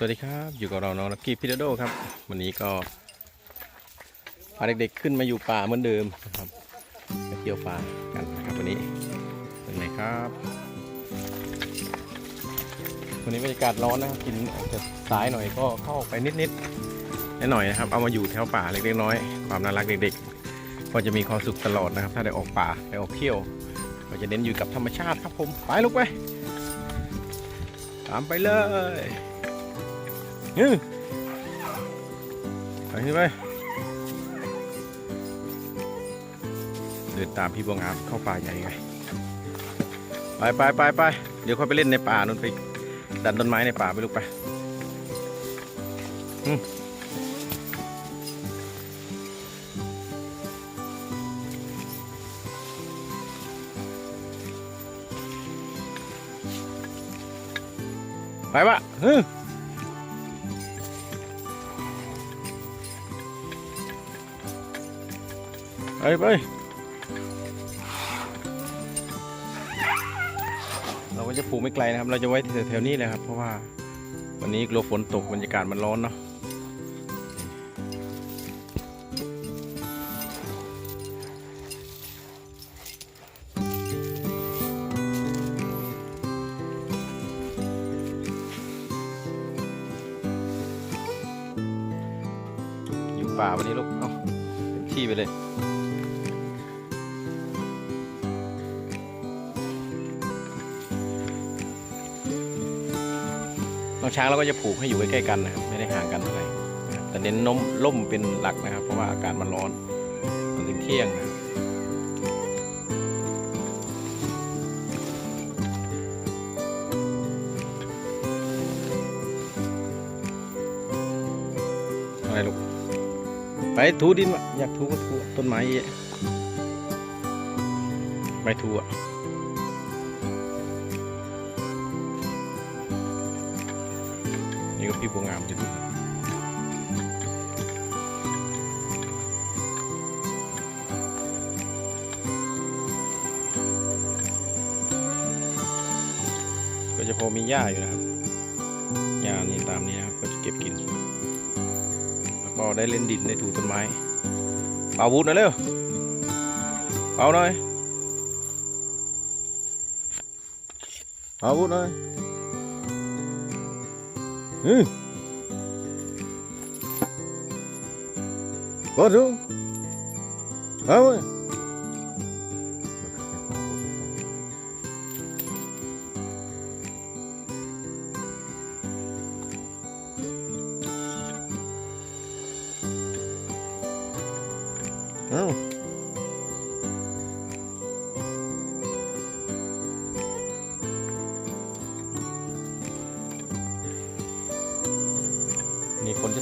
สวัสดีครับ อยู่กับเราน้องลักกี้พิเดโดครับ วันนี้ก็พาเด็กๆขึ้นมาอยู่ป่าเหมือนเดิมนะครับไปเที่ยวป่ากันนะครับวันนี้เป็นไงครับ วันนี้บรรยากาศร้อนนะครับกินออกจากสายหน่อยก็เข้าไปนิดๆนิดหน่อยๆนะครับ เอามาอยู่แถวป่าเล็กๆน้อยความน่ารักเด็กๆ ก็จะมีความสุขตลอดนะครับ ถ้าได้ออกป่าได้ออกเที่ยว ก็จะเน้นอยู่กับธรรมชาติครับผมไปลูกไปตามไปเลย ฮึไปขึ้นไปเดินตามพี่บัวงามเข้าป่าใหญ่ไงไปไปไปไปเดี๋ยวค่อยไปเล่นในป่านู่นไปดันต้นไม้ในป่าไปลูกไปไปปะฮึ ไปไปเราก็จะปลูกไม่ไกลนะครับ เราจะไว้แถวๆนี้เลยครับ เพราะว่าวันนี้กลัวฝนตกบรรยากาศมันร้อนเนาะอยู่ป่าวันนี้ลูก เอ้าเต็มที่ไปเลย น้องช้างเราก็จะผูกให้อยู่ใกล้ๆกันนะครับ ไม่ได้ห่างกันเท่าไหร่แต่เน้นน้มล่มเป็นหลักนะครับ เพราะว่าอากาศมันร้อนจนถึงเที่ยงนะอะไรลูกไปถูดินมาอยากถูก็ถูต้นไม้เยอะไม่ถูอะ นี่ก็พี่บัวงามจะดูก็จะพอมีหญ้าอยู่นะครับหญ้านี่ตามนี้นะครับก็จะเก็บกิน แล้วก็ได้เล่นดินได้ถูต้นไม้เป่าวุ้นหน่อยเร็วเป่าหน่อยเป่าวุ้นหน่อย Ừ. Có rượu. Không ơi.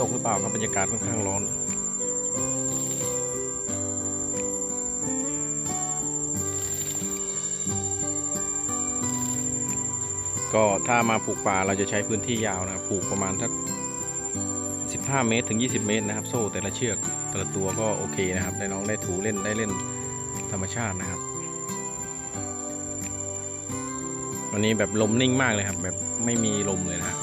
ตกหรือเปล่าครับบรรยากาศค่อนข้างร้อนก็ถ้ามาปลูกป่าเราจะใช้พื้นที่ยาวนะปลูกประมาณทัก15 เมตรถึง 20 เมตรนะครับ โซ่แต่ละเชือกแต่ละตัวก็โอเคนะครับ ได้น้องได้ถูเล่นได้เล่นธรรมชาตินะครับ วันนี้แบบลมนิ่งมากเลยครับ แบบไม่มีลมเลยนะ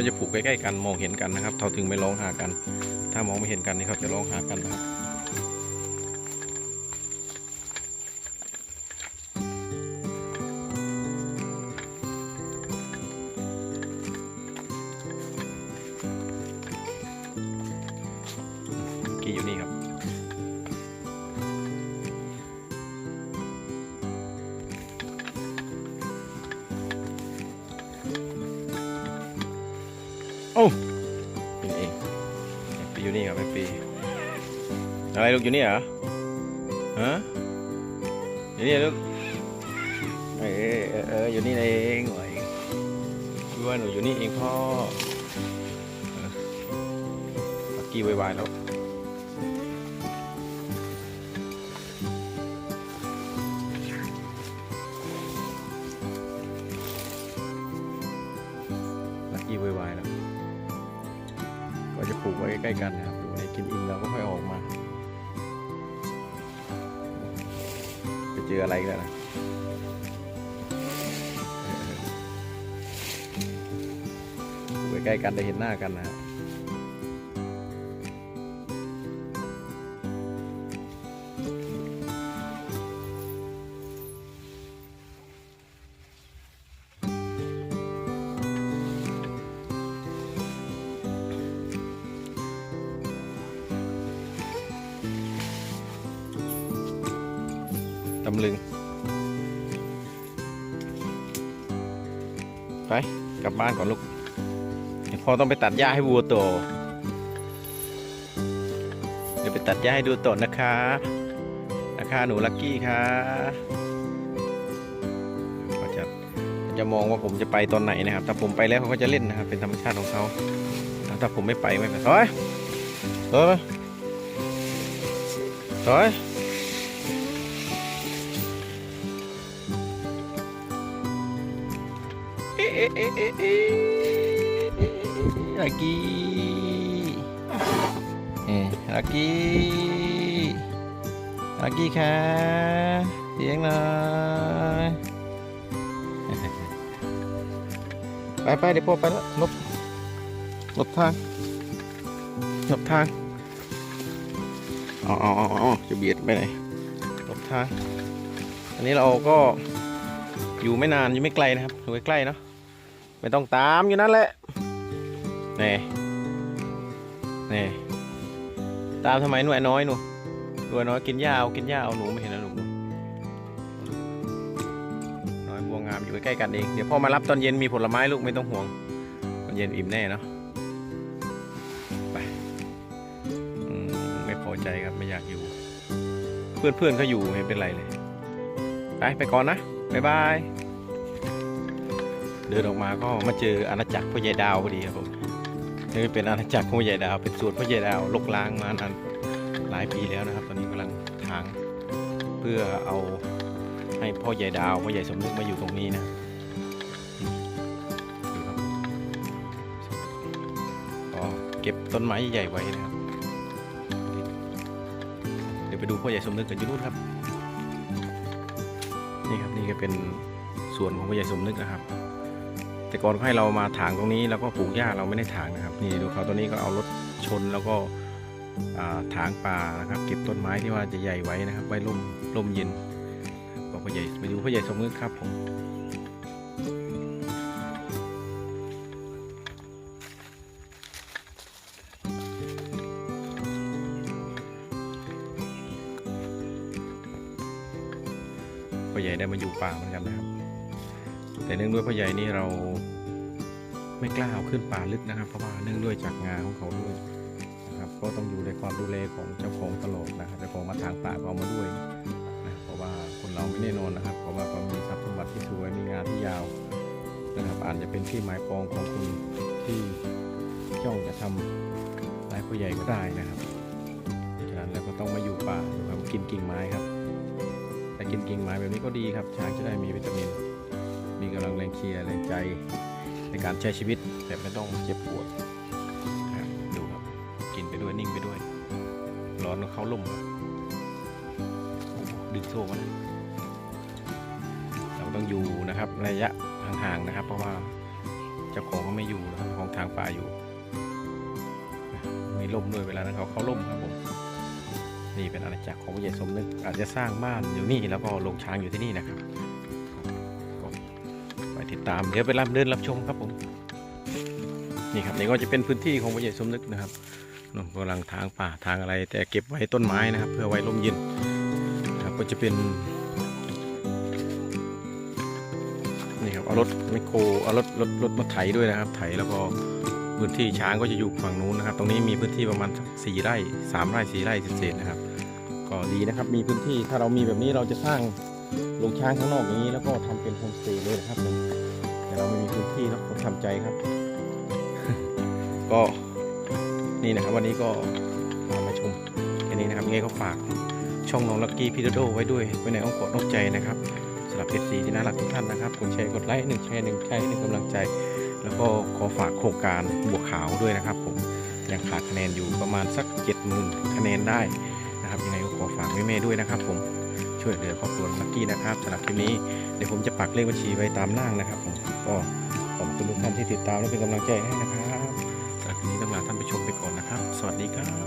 ก็จะปลูกใกล้ๆกันมองเห็นกันนะครับเขาถึงไม่ร้องหากัน ถ้ามองไม่เห็นกันนี่เขาจะร้องหากันนะครับกี่อยู่นี่ครับ อะไรลูกอยู่นี่เหรอฮะอยู่นี่ลูกเออเอออยู่นี่เองหน่อยว่าหนูอยู่นี่เองพ่อเออปักกี้ไวๆแล้วลักกี้ไวๆแล้วก็จะปลูกไว้ใกล้ๆกันนะครับดูในกินอิ่มแล้วก็ค่อยออกมา เจออะไรกันนะอยู่ใกล้กันได้เห็นหน้ากันนะฮะ ตำลึง ไป กลับบ้านก่อนลูกเดี๋ยวพ่อต้องไปตัดหญ้าให้วัวโตวเดี๋ยวไปตัดหญ้าให้ดูโตวนะคะ นะคะหนูลักกี้ค่ะเขาจะจะมองว่าผมจะไปตอนไหนนะครับ ถ้าผมไปแล้วเขาก็จะเล่นนะครับ เป็นธรรมชาติของเขาแล้วถ้าผมไม่ไปไม่เป็นไรถอยถอย ลักกี้เอ๊ะลักกี้ลักกี้ค่ะเสียงหน่อยไปไปเดี๋ยวพ่อไปแล้วลบลบทางลบทางอ๋ออ๋ออ๋ออ๋อจะเบียดไปไหนลบทางอันนี้เราก็อยู่ไม่นานอยู่ไม่ไกลนะครับอยู่ใกล้ๆเนาะ ไม่ต้องตามอยู่นั่นแหละนี่นี่ตามทำไมหน่วยน้อยหนูหน่วยน้อยกินหญ้าเอากินหญ้าเอาหนูไม่เห็นนะหนูน้อยบัวงามอยู่ใกล้กันเองเดี๋ยวพ่อมารับตอนเย็นมีผลไม้ลูกไม่ต้องห่วงตอนเย็นอิ่มแน่เนาะไปไม่พอใจครับไม่อยากอยู่ เพื่อนๆเขาอยู่ไม่เป็นไรเลยไปไปก่อนนะบ๊ายบาย เดินออกมาก็มาเจออาณาจักรพ่อใหญ่ดาวพอดีครับผมนี่เป็นอาณาจักรของพ่อใหญ่ดาว เป็นสวนพ่อใหญ่ดาวลกล้างมานานหลายปีแล้วนะครับ ตอนนี้กำลังทาง เพื่อเอาให้พ่อใหญ่ดาวพ่อใหญ่สมนึกมาอยู่ตรงนี้นะก็เก็บต้นไม้ใหญ่ไว้นะครับ เดี๋ยวไปดูพ่อใหญ่สมนึกกันอยู่นู่นครับ นี่ครับนี่ก็เป็นสวนของพ่อใหญ่สมนึกนะครับ แต่ก่อนเขาให้เรามาถางตรงนี้แล้วก็ปลูกหญ้าเราไม่ได้ถางนะครับ นี่ดูเขาตัวนี้ก็เอารถชนแล้วก็ถางป่านะครับ เก็บต้นไม้ที่ว่าจะใหญ่ไว้นะครับ ไว้ร่มร่มเย็นก็พ่อใหญ่ไปดูพ่อใหญ่สมนึกครับผมพ่อใหญ่ได้มาอยู่ป่าเหมือนกันนะครับ แต่เนื่องด้วยพ่อใหญ่นี่เราไม่กล้าเอาขึ้นป่าลึกนะครับ เพราะว่าเนื่องด้วยจากงานของเขาด้วยนะครับก็ต้องอยู่ในความดูแลของเจ้าของตลอดนะครับเจ้าของมาทางป่าเอามาด้วยนะเพราะว่าคนเราไม่แน่นอนนะครับ เพราะว่าเขามีทรัพย์สมบัติที่สวยมีงานที่ยาวนะครับอาจจะเป็นที่หมายปองของคุณที่จ้องจะทำลายพ่อใหญ่ก็ได้นะครับฉะนั้นแล้วก็ต้องมาอยู่ป่าอยู่ครับกินกิ่งไม้ครับแต่กินกิ่งไม้แบบนี้ก็ดีครับช้างจะได้มีวิตามิน มีกำลังแรงเชียร์แรงใจในการใช้ชีวิตแบบไม่ต้องเจ็บปวดนะครับดูครับกินไปด้วยนิ่งไปด้วย ร้อนเข้าล่มดึงโซ่มานเราต้องอยู่นะครับระยะห่างๆนะครับ เพราะว่าเจ้าของเขาไม่อยู่นะครับของทางป่าอยู่ มีล่มด้วยเวลานั้นเขาเข้าล่มครับผมนี่เป็นอาณาจักรของพระเยซูสมนึกอาจจะสร้างบ้านอยู่นี่แล้วก็ลงช้างอยู่ที่นี่นะครับ ติดตามเดี๋ยวไปรับเดินรับชมครับผมนี่ครับนี่ก็จะเป็นพื้นที่ของพระใหญ่สมนึกนะครับนู่นกำลังทางป่าทางอะไร แต่เก็บไว้ต้นไม้นะครับ เพื่อไว้ร่มเย็นครับก็จะเป็นนี่ครับเอารถไมโครเอารถรถรถมาไถด้วยนะครับ ไถแล้วก็พื้นที่ช้างก็จะอยู่ฝั่งนู้นนะครับ ตรงนี้มีพื้นที่ประมาณสี่ไร่สามไร่สี่ไร่เศษนะครับ ก็ดีนะครับ มีพื้นที่ถ้าเรามีแบบนี้เราจะสร้างลงช้างข้างนอกอย่างนี้ แล้วก็ทำเป็นโฮมสเตย์เลยนะครับผม เราไม่มีพื้นที่เนาะต้องทำใจครับ ก็นี่นะครับวันนี้ก็มามาชมแค่นี้นะครับยังไงก็ฝากช่องน้องลักกี้พีโดโดไว้ด้วยไว้ในอ้อมกอดนอกใจนะครับสำหรับเพจสีที่น่ารักทุกท่านนะครับกดแชร์กดไลค์หนึ่งแชร์หนึ่งใช้หนึ่งกำลังใจ แล้วก็ขอฝากโครงการบวกขาวด้วยนะครับ ผมยังขาดคะแนนอยู่ประมาณสักเจ็ดหมื่นคะแนนได้นะครับยังไงก็ขอฝากแม่ๆด้วยนะครับผม ช่วยเหลือครอบครัวมักกี้นะครับสำหรับคลิปนี้เดี๋ยวผมจะปักเลขบัญชีไว้ตามล่างนะครับผมก็ขอบคุณทุกท่านที่ติดตามและเป็นกำลังใจให้นะครับสำหรับคลิปนี้ต้องลาท่านผู้ชมไปก่อนนะครับ สวัสดีครับ